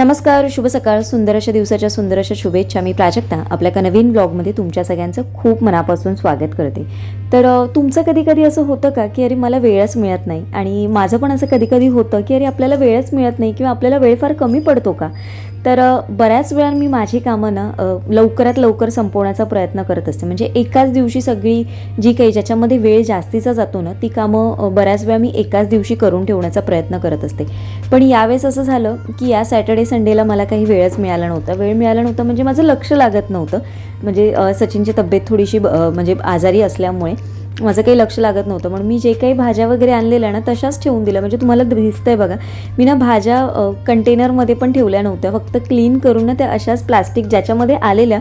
नमस्कार शुभ सकाळ. सुंदर अशा दिवसाच्या सुंदर अशा शुभेच्छा मी प्राजक्ता. आपल्या एका नवीन ब्लॉगमध्ये तुमच्या सगळ्यांचं खूप मनापासून स्वागत करते. तर तुमचं कधी कधी असं होतं का की अरे मला वेळच मिळत नाही आणि माझं पण असं कधी कधी होतं की अरे आपल्याला वेळच मिळत नाही किंवा आपल्याला वेळ फार कमी पडतो का? तर बऱ्याच वेळा मी माझी कामं ना लवकरात लवकर संपवण्याचा प्रयत्न करत असते. म्हणजे एकाच दिवशी सगळी जी काही ज्याच्यामध्ये वेळ जास्तीचा जातो ना ती कामं बऱ्याच वेळा मी एकाच दिवशी करून ठेवण्याचा प्रयत्न करत असते. पण यावेळेस असं झालं की या सॅटर्डे संडेला मला काही वेळच मिळाला नव्हता. वेळ मिळाला नव्हता म्हणजे माझं लक्ष लागत नव्हतं. म्हणजे सचिनची तब्येत थोडीशी ब- म्हणजे आजारी असल्यामुळे. माझं काही लक्ष लागत नव्हतं. म्हणून मी जे काही भाज्या वगैरे आणलेल्या ना तशाच ठेवून दिल्या. म्हणजे तुम्हाला दिसतंय बघा. मी ना भाज्या कंटेनरमध्ये पण ठेवल्या नव्हत्या. फक्त क्लीन करून ना त्या अशाच प्लास्टिक ज्याच्यामध्ये आलेल्या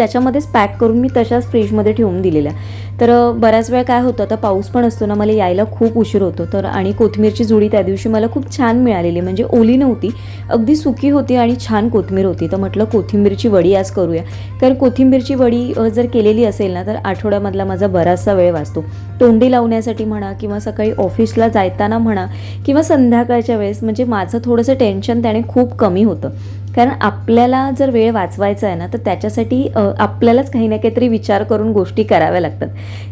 त्याच्यामध्येच पॅक करून मी तशाच फ्रीजमध्ये ठेवून दिलेल्या. तर बऱ्याच वेळा काय होतं आता पाऊस पण असतो ना मला यायला खूप उशीर होतो. तर आणि कोथिंबीरची जुडी त्या दिवशी मला खूप छान मिळालेली. म्हणजे ओली नव्हती अगदी सुकी होती आणि छान कोथिंबीर होती. तर म्हटलं कोथिंबीरची वडी आज करूया. कारण कोथिंबीरची वडी जर केलेली असेल ना तर आठवड्यामधला माझा बराचसा वेळ वाचतो. तोंडी लावण्यासाठी म्हणा किंवा सकाळी ऑफिसला जाताना म्हणा किंवा संध्याकाळच्या वेळेस म्हणजे माझं थोडंसं टेन्शन त्याने खूप कमी होतं. कारण आपल्याला जर वेळ वाचवायचा आहे ना तर त्याच्यासाठी आपल्यालाच काही ना काहीतरी विचार करून गोष्टी कराव्या लागतात.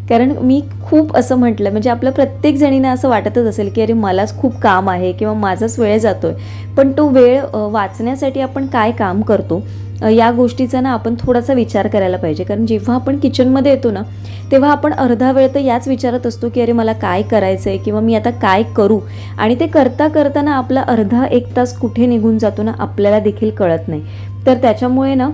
कारण मी खूप असं म्हटलं म्हणजे आपलं प्रत्येक जणींना असं वाटतच असेल की अरे मलाच खूप काम आहे किंवा माझाच वेळ जातोय. पण तो वेळ वाचण्यासाठी आपण काय काम करतो? या गोष्टीचा ना आपण थोडासा विचार करायला पाहिजे. कारण जेव्हा आपण किचनमध्ये येतो ना तेव्हा आपण अर्धा वेळ तर याच विचारात असतो की अरे मला काय करायचं आहे किंवा मी आता काय करू? आणि ते करता करताना आपला अर्धा एक तास कुठे निघून जातो ना आपल्याला देखील कळत नाही. तर त्याच्यामुळे ना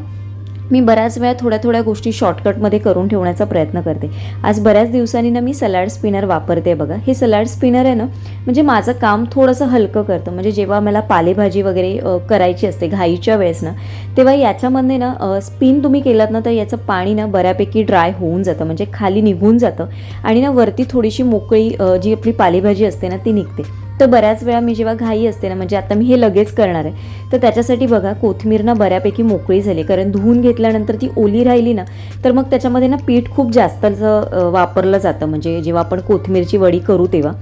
मी बऱ्याच वेळा थोड्या थोड्या गोष्टी शॉर्टकटमध्ये करून ठेवण्याचा प्रयत्न करते. आज बऱ्याच दिवसांनी ना मी सलाड स्पिनर वापरते बघा. हे सलाड स्पिनर आहे ना म्हणजे माझं काम थोडंसं हलकं करतं. म्हणजे जेव्हा मला पालेभाजी वगैरे करायची असते घाईच्या वेळेस ना तेव्हा याच्यामध्ये ना स्पिन तुम्ही केलात ना तर याचं पाणी ना बऱ्यापैकी ड्राय होऊन जातं. म्हणजे खाली निघून जातं. आणि ना वरती थोडीशी मोकळी जी आपली पालेभाजी असते ना ती निघते. तर बऱ्याच वेळा मी जेव्हा घाई असते ना म्हणजे आता मी हे लगेच करणार आहे तर त्याच्यासाठी बघा कोथिंबीर ना बऱ्यापैकी मोकळी झाली कारण धुवून घेतल्यानंतर ती ओली राहिली ना तर मग त्याच्यामध्ये ना पीठ खूप जास्त वापरलं जातं. म्हणजे जेव्हा आपण कोथिंबीरची वडी करू तेव्हा.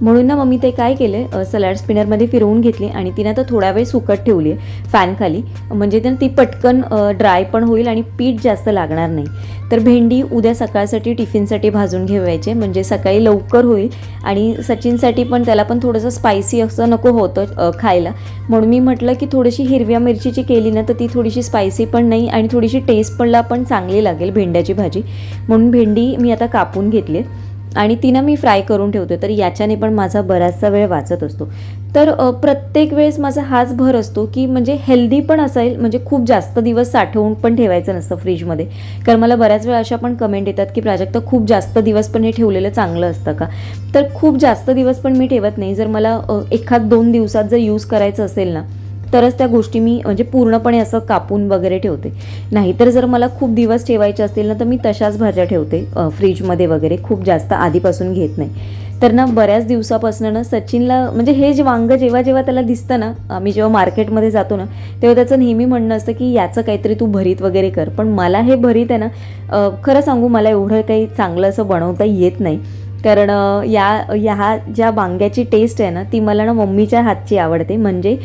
म्हणून ना मग मी ते काय केलं सलाड स्पिनरमध्ये फिरवून घेतली आणि तिने तर थोडा वेळ सुकट ठेवली आहे फॅनखाली. म्हणजे ती पटकन ड्राय पण होईल आणि पीठ जास्त लागणार नाही. तर भेंडी उद्या सकाळसाठी टिफिनसाठी भाजून घेवायचे. म्हणजे सकाळी लवकर होईल आणि सचिनसाठी पण त्याला पण थोडंसं स्पायसी असं नको होतं खायला. म्हणून मी म्हटलं की थोडीशी हिरव्या मिरचीची केली ना तर ती थोडीशी स्पायसी पण नाही आणि थोडीशी टेस्ट पणला पण चांगली लागेल भेंड्याची भाजी. म्हणून भेंडी मी आता कापून घेतली आणि तिनं मी फ्राय करून ठेवते. तर याच्याने पण माझा बराचसा वेळ वाचत असतो. तर प्रत्येक वेळेस माझा हाच भर असतो की म्हणजे हेल्दी पण असेल म्हणजे खूप जास्त दिवस साठवून पण ठेवायचं नसतं फ्रीजमध्ये कारण मला बऱ्याच वेळा अशा पण कमेंट येतात की प्राजक्ता खूप जास्त दिवस पण हे ठेवलेलं चांगलं असतं का? तर खूप जास्त दिवस पण मी ठेवत नाही. जर मला एखाद दोन दिवसात जर यूज करायचं असेल ना तरच त्या गोष्टी मी म्हणजे पूर्णपणे असं कापून वगैरे ठेवते. नाहीतर जर मला खूप दिवस ठेवायचे असतील ना तर मी तशाच भाज्या ठेवते फ्रीजमध्ये वगैरे खूप जास्त आधीपासून घेत नाही. तर ना बऱ्याच दिवसापासून ना सचिनला म्हणजे हे जे वांगं जेव्हा जेव्हा त्याला दिसतं ना आम्ही जेव्हा मार्केटमध्ये जातो ना तेव्हा त्याचं नेहमी म्हणणं असतं की याचं काहीतरी तू भरीत वगैरे कर. पण मला हे भरीत आहे ना खरं सांगू मला एवढं काही चांगलं असं बनवता येत नाही. कारण या ह्या ज्या वांग्याची टेस्ट आहे ना ती मला ना मम्मीच्या हातची आवडते. म्हणजे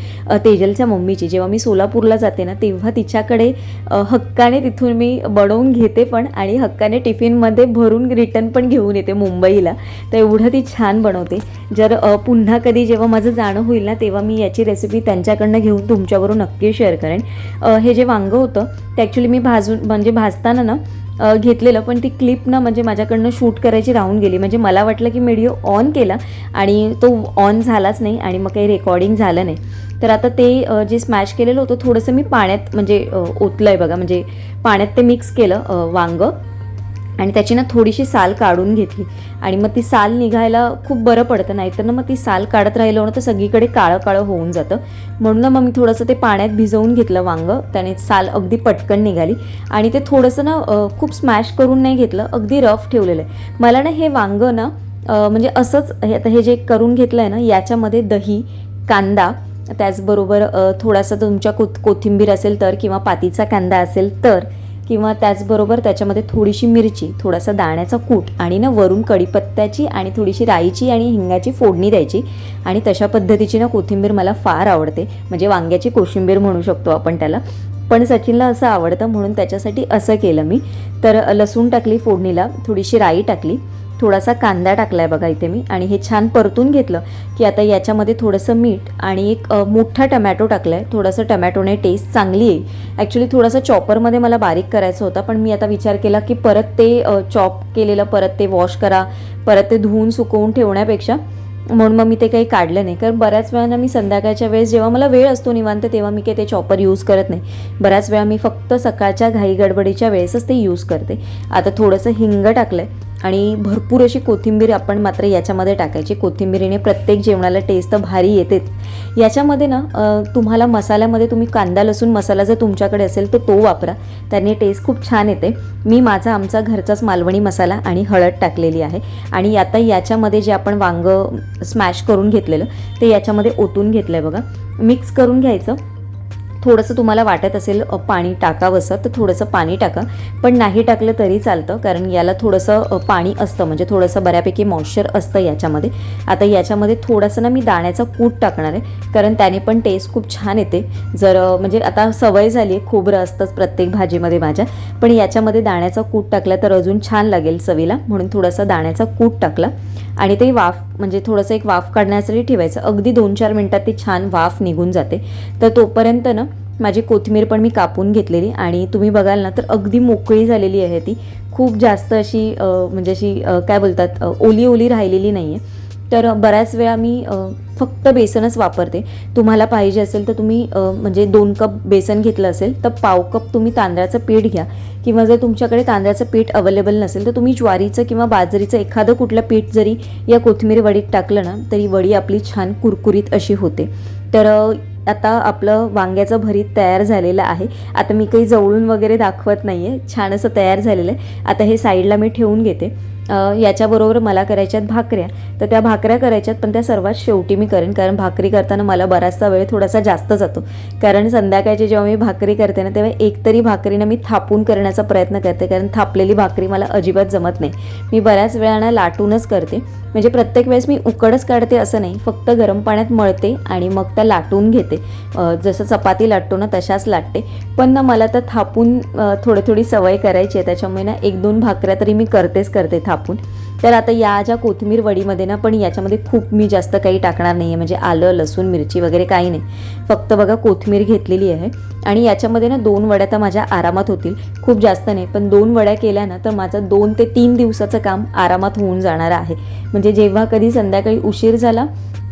तेजलच्या मम्मीची. जेव्हा मी सोलापूरला जाते ना तेव्हा तिच्याकडे हक्काने तिथून मी बनवून घेते पण आणि हक्काने टिफिनमध्ये भरून रिटर्न पण घेऊन येते मुंबईला. तर एवढं ती छान बनवते. जर पुन्हा कधी जेव्हा माझं जाणं होईल ना तेव्हा मी याची रेसिपी त्यांच्याकडनं घेऊन तुमच्याबरोबर नक्की शेअर करेन. हे जे वांगं होतं ते ॲक्च्युली मी भाजून म्हणजे भाजताना ना घेतलेलं पण ती क्लिप ना म्हणजे माझ्याकडनं शूट करायची राहून गेली. म्हणजे मला वाटलं की व्हिडिओ ऑन केला आणि तो ऑन झालाच नाही आणि मग काही रेकॉर्डिंग झालं नाही. तर आता ते जे स्मॅश केलेलं होतं थोडंसं मी पाण्यात म्हणजे ओतलं आहे बघा. म्हणजे पाण्यात ते मिक्स केलं वांगं. आणि त्याची ना थोडीशी साल काढून घेतली. आणि मग ती साल निघायला खूप बरं पडतं नाहीतर ना मग ती साल काढत राहिलं ना तर सगळीकडे काळं काळं होऊन जातं. म्हणून ना मग मी थोडंसं ते पाण्यात भिजवून घेतलं वांगं. त्याने साल अगदी पटकन निघाली. आणि ते थोडंसं ना खूप स्मॅश करून नाही घेतलं अगदी रफ ठेवलेलं आहे. मला ना हे वांगं ना म्हणजे असंच हे आता हे जे करून घेतलं आहे ना याच्यामध्ये दही कांदा त्याचबरोबर थोडासा तुमच्या को कोथिंबीर असेल तर किंवा पातीचा कांदा असेल तर किंवा त्याचबरोबर त्याच्यामध्ये थोडीशी मिरची थोडासा दाण्याचा कूट आणि ना वरून कढीपत्त्याची आणि थोडीशी राईची आणि हिंगाची फोडणी द्यायची. आणि तशा पद्धतीची ना कोथिंबीर मला फार आवडते. म्हणजे वांग्याची कोशिंबीर म्हणू शकतो आपण त्याला. पण सचिनला असं आवडतं म्हणून त्याच्यासाठी असं केलं मी. तर लसूण टाकली फोडणीला थोडीशी राई टाकली. थोडासा कांदा टाकला आहे बघा इथे मी आणि हे छान परतून घेतलं की आता याच्यामध्ये थोडंसं मीठ आणि एक मोठा टमॅटो टाकला आहे थोडंसं टमॅटोने टेस्ट चांगली येईल. ॲक्च्युली थोडंसं चॉपरमध्ये मला बारीक करायचं होतं पण मी आता विचार केला की परत ते चॉप केलेलं परत ते वॉश करा परत ते धुवून सुकवून ठेवण्यापेक्षा. म्हणून मग मी ते काही काढलं नाही. कारण बऱ्याच वेळानं मी संध्याकाळच्या वेळेस जेव्हा मला वेळ असतो निवांत तेव्हा मी काही ते चॉपर यूज करत नाही. बऱ्याच वेळा मी फक्त सकाळच्या घाई गडबडीच्या वेळेसच ते यूज करते. आता थोडंसं हिंग टाकलं आहे आणि भरपूर अशी कोथिंबीर आपण मात्र याच्यामध्ये टाकायची. कोथिंबीरीने प्रत्येक जेवणाला टेस्ट तर भारी येतेच. याच्यामध्ये ना तुम्हाला मसाल्यामध्ये तुम्ही कांदा लसूण मसाला जर तुमच्याकडे असेल तर तो वापरा. त्याने टेस्ट खूप छान येते. मी माझा आमचा घरचाच मालवणी मसाला आणि हळद टाकलेली आहे. आणि आता याच्यामध्ये जे आपण वांग स्मॅश करून घेतलेलं ते याच्यामध्ये ओतून घेतलं आहे बघा. मिक्स करून घ्यायचं. थोडंसं तुम्हाला वाटत असेल पाणी टाकावंसं तर थोडंसं पाणी टाका. पण नाही टाकलं तरी चालतं कारण याला थोडंसं पाणी असतं. म्हणजे थोडंसं बऱ्यापैकी मॉइश्चर असतं याच्यामध्ये. आता याच्यामध्ये थोडंसं ना मी दाण्याचा कूट टाकणार आहे कारण त्याने पण टेस्ट खूप छान येते. जर म्हणजे आता सवय झाली आहे खोबरं असतंच प्रत्येक भाजीमध्ये माझ्या. पण याच्यामध्ये दाण्याचा कूट टाकला तर अजून छान लागेल चवीला म्हणून थोडासा दाण्याचा कूट टाकला. आणि ते वाफ म्हणजे थोडंसं एक वाफ काढण्यासाठी ठेवायचं. अगदी दोन चार मिनटात ती छान वाफ निघून जाते. तर तोपर्यंत ना माझी कोथिंबीर पण मी कापून घेतलेली आणि तुम्ही बघाल ना तर अगदी मोकळी झालेली आहे ती. खूप जास्त अशी म्हणजे अशी काय बोलतात ओली ओली राहिलेली नाही आहे तर बऱ्याच वेळा मी फक्त बेसनच वापरते. तुम्हाला पाहिजे असेल तर तुम्ही म्हणजे दोन कप बेसन घेतलं असेल तर पाव कप तुम्ही तांदळाचं पीठ घ्या. किंवा जर तुमच्याकडे तांदळाचं पीठ अवेलेबल नसेल तर तुम्ही ज्वारीचं किंवा बाजरीचं एखादं कुठलं पीठ जरी या कोथिंबीर वडीत टाकलं ना तरी वडी आपली छान कुरकुरीत अशी होते. तर आता आपलं वांग्याचं भरीत तयार झालेलं आहे. आता मी काही जवळून वगैरे दाखवत नाही आहे छान असं तयार झालेलं आहे. आता हे साईडला मी ठेवून घेते. याच्याबरोबर मला करायच्यात भाकऱ्या. तर त्या भाकऱ्या करायच्यात पण त्या सर्वात शेवटी मी करेन कारण भाकरी करताना मला बराचसा वेळ थोडासा जास्त जातो. कारण संध्याकाळची जेव्हा मी भाकरी करते ना तेव्हा एकतरी भाकरीनं मी थापून करण्याचा प्रयत्न करते कारण थापलेली भाकरी मला अजिबात जमत नाही. मी बऱ्याच वेळानं लाटूनच करते. म्हणजे प्रत्येक वेळेस मी उकडच काढते असं नाही फक्त गरम पाण्यात मळते आणि मग त्या लाटून घेते. जसं चपाती लाटतो ना तशाच लाटते. पण ना मला तर थापून थोडी थोडी सवय करायची आहे त्याच्यामुळे ना एक दोन भाकऱ्या तरी मी करतेच करते कापून. तर आता या ज्या कोथिंबीर वडीमध्ये ना पण याच्यामध्ये खूप मी जास्त काही टाकणार नाही आहे म्हणजे आलं लसूण मिरची वगैरे काही नाही. फक्त बघा कोथिंबीर घेतलेली आहे. आणि याच्यामध्ये ना दोन वड्या तर माझ्या आरामात होतील. खूप जास्त नाही पण दोन वड्या केल्या ना तर माझं दोन ते तीन दिवसाचं काम आरामात होऊन जाणार आहे. म्हणजे जेव्हा कधी संध्याकाळी उशीर झाला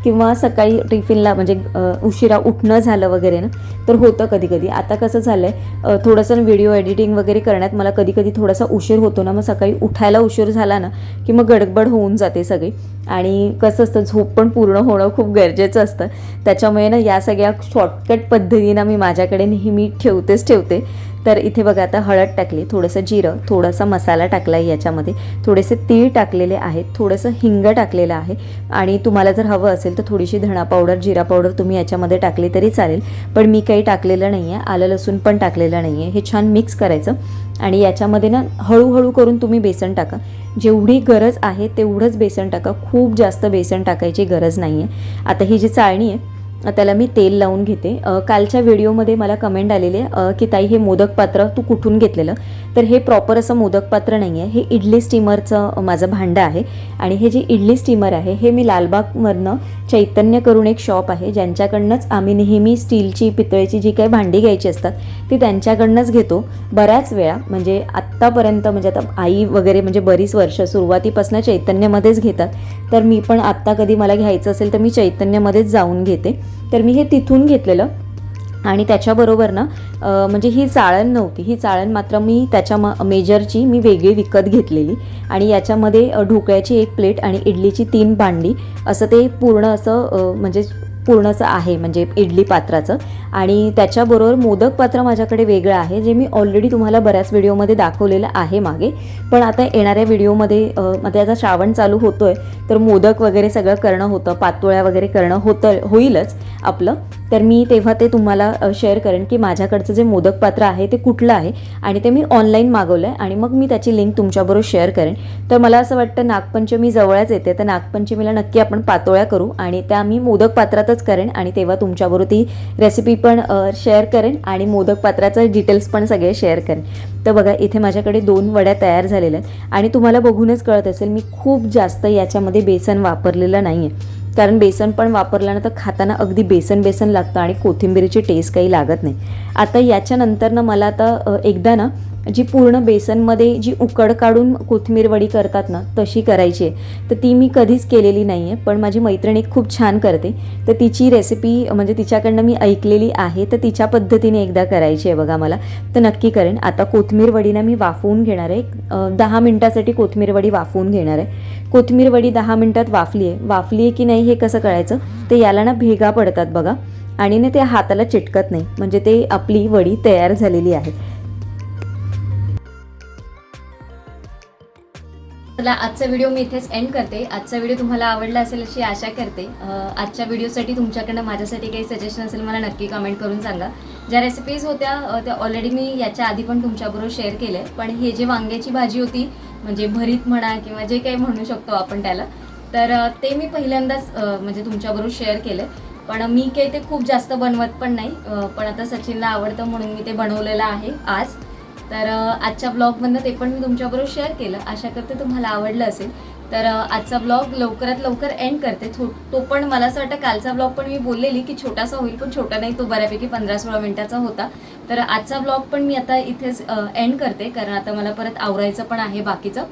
किंवा सकाळी टिफिनला म्हणजे उशिरा उठणं झालं वगैरे ना तर होतं कधी कधी आता कसं झालं आहे थोडंसं व्हिडिओ एडिटिंग वगैरे करण्यात मला कधी कधी थोडासा उशीर होतो ना मग सकाळी उठायला उशीर झाला ना की मग गडबड होऊन जाते सगळी. आणि कसं असतं झोप पण पूर्ण होणं खूप गरजेचं असतं. त्याच्यामुळे ना या सगळ्या शॉर्टकट पद्धतीनं मी माझ्याकडे नेहमी ठेवतेच ठेवते. तर इथे बघा आता हळद टाकली थोडंसं जिरं थोडासा मसाला टाकला आहे याच्यामध्ये. थोडेसे तीळ टाकलेले आहेत थोडंसं हिंग टाकलेलं आहे. आणि तुम्हाला जर हवं असेल तर थोडीशी धणा पावडर जिरा पावडर तुम्ही याच्यामध्ये टाकली तरी चालेल. पण मी काही टाकलेलं नाही आहे आलं लसूण पण टाकलेलं नाही आहे हे छान मिक्स करायचं. आणि याच्यामध्ये ना हळूहळू करून तुम्ही बेसन टाका. जेवढी गरज आहे तेवढंच बेसन टाका. खूप जास्त बेसन टाकायची गरज नाही आहे आता ही जी चाळणी आहे त्याला मी तेल लावून घेते. कालच्या व्हिडिओमध्ये मला कमेंट आलेले की ताई हे मोदक पात्र तू कुठून घेतलेलं? तर हे प्रॉपर असं मोदक पात्र नाही आहे हे इडली स्टीमरचं माझं भांडं आहे. आणि हे जे इडली स्टीमर आहे हे मी लालबागमधनं चैतन्य करून एक शॉप आहे ज्यांच्याकडनंच आम्ही नेहमी स्टीलची पितळेची जी काही भांडी घ्यायची असतात ती त्यांच्याकडनंच घेतो. बऱ्याच वेळा म्हणजे आत्तापर्यंत म्हणजे आता आई वगैरे म्हणजे बरीच वर्ष सुरुवातीपासून चैतन्यमध्येच घेतात. तर मी पण आत्ता कधी मला घ्यायचं असेल तर मी चैतन्यमध्येच जाऊन घेते. तर मी हे तिथून घेतलेलं. आणि त्याच्याबरोबर ना म्हणजे ही चाळण नव्हती. ही चाळण मात्र मी त्याच्या म मेजरची मी वेगळी विकत घेतलेली. आणि याच्यामध्ये ढोकळ्याची एक प्लेट आणि इडलीची तीन भांडी असं ते पूर्ण असं म्हणजे पूर्णचं आहे म्हणजे इडली पात्राचं. आणि त्याच्याबरोबर मोदक पात्र माझ्याकडे वेगळं आहे जे मी ऑलरेडी तुम्हाला बऱ्याच व्हिडिओमध्ये दाखवलेलं आहे मागे. पण आता येणाऱ्या व्हिडिओमध्ये मध्ये आता श्रावण चालू होतो आहे तर मोदक वगैरे सगळं करणं होतं पातोळ्या वगैरे करणं होतं होईलच आपलं. तर मी तेव्हा ते तुम्हाला शेअर करेन की माझ्याकडचं जे मोदक पात्र आहे ते कुठलं आहे. आणि ते मी ऑनलाईन मागवलं आहे आणि मग मी त्याची लिंक तुमच्याबरोबर शेअर करेन. तर मला असं वाटतं नागपंचमी जवळच येते तर नागपंचमीला नक्की आपण पातोळ्या करू आणि त्या मी मोदक पात्रातच करेन आणि तेव्हा तुमच्याबरोबर ती रेसिपी पण शेअर करेन आणि मोदक पात्राचं डिटेल्स पण सगळे शेअर करेन. तर बघा इथे माझ्याकडे दोन वड्या तयार झालेल्या आहेत. आणि तुम्हाला बघूनच कळत असेल मी खूप जास्त याच्यामध्ये बेसन वापरलेलं नाही आहे कारण बेसन पण वापरल्यानंतर खाताना अगदी बेसन बेसन लागतं आणि कोथिंबीरीची टेस्ट काही लागत नाही. आता याच्यानंतर ना मला आता एकदा ना जी पूर्ण बेसनमध्ये जी उकड काढून कोथिंबीर वडी करतात ना तशी करायची आहे. तर ती मी कधीच केलेली नाही आहे पण माझी मैत्रिणी खूप छान करते. तर तिची रेसिपी म्हणजे तिच्याकडनं मी ऐकलेली आहे तर तिच्या पद्धतीने एकदा करायची आहे बघा मला. तर नक्की करेन. आता कोथिंबीर वडीना मी वाफवून घेणार आहे. दहा मिनटासाठी कोथिंबीर वडी वाफवून घेणार आहे. कोथिंबीर वडी दहा मिनटात वाफली आहे. वाफली आहे की नाही हे कसं कळायचं? ते याला ना भेगा पडतात बघा. आणि ना ते हाताला चिटकत नाही. म्हणजे ते आपली वडी तयार झालेली आहे. चला आजचा व्हिडिओ मी इथेच एंड करते. आजचा व्हिडिओ तुम्हाला आवडला असेल अशी आशा करते. आजच्या व्हिडिओसाठी तुमच्याकडनं माझ्यासाठी काही सजेशन असेल मला नक्की कमेंट करून सांगा. ज्या रेसिपीज होत्या त्या ऑलरेडी मी याच्या आधी पण तुमच्याबरोबर शेअर केले पण हे जे वांग्याची भाजी होती म्हणजे भरीत म्हणा किंवा जे काही म्हणू शकतो आपण त्याला तर ते मी पहिल्यांदाच म्हणजे तुमच्याबरोबर शेअर केलं. पण मी काही ते खूप जास्त बनवत पण नाही. पण आता सचिनला आवडतं म्हणून मी ते बनवलेलं आहे आज. तर आजच्या ब्लॉगमधनं ते पण मी तुमच्याबरोबर शेअर केलं. आशा करते तुम्हाला आवडलं असेल. तर आजचा ब्लॉग लवकरात लवकर एंड करते. थो तो पण मला असं वाटतं कालचा ब्लॉग पण मी बोललेली की छोटासा होईल पण छोटा नाही तो बऱ्यापैकी पंधरा सोळा मिनिटाचा होता. तर आजचा ब्लॉग पण मी आता इथेच एंड करते कारण आता मला परत आवरायचं पण आहे बाकीचं.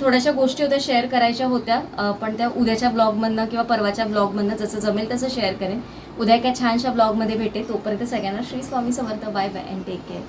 थोड्याशा गोष्टी होत्या शेअर करायच्या होत्या पण त्या उद्याच्या ब्लॉगमधनं किंवा परवाच्या ब्लॉगमधनं जसं जमेल तसं शेअर करेन. उद्या एका छानशा ब्लॉगमध्ये भेटे तोपर्यंत सगळ्यांना Shri Swami Samarth. Bye bye and take care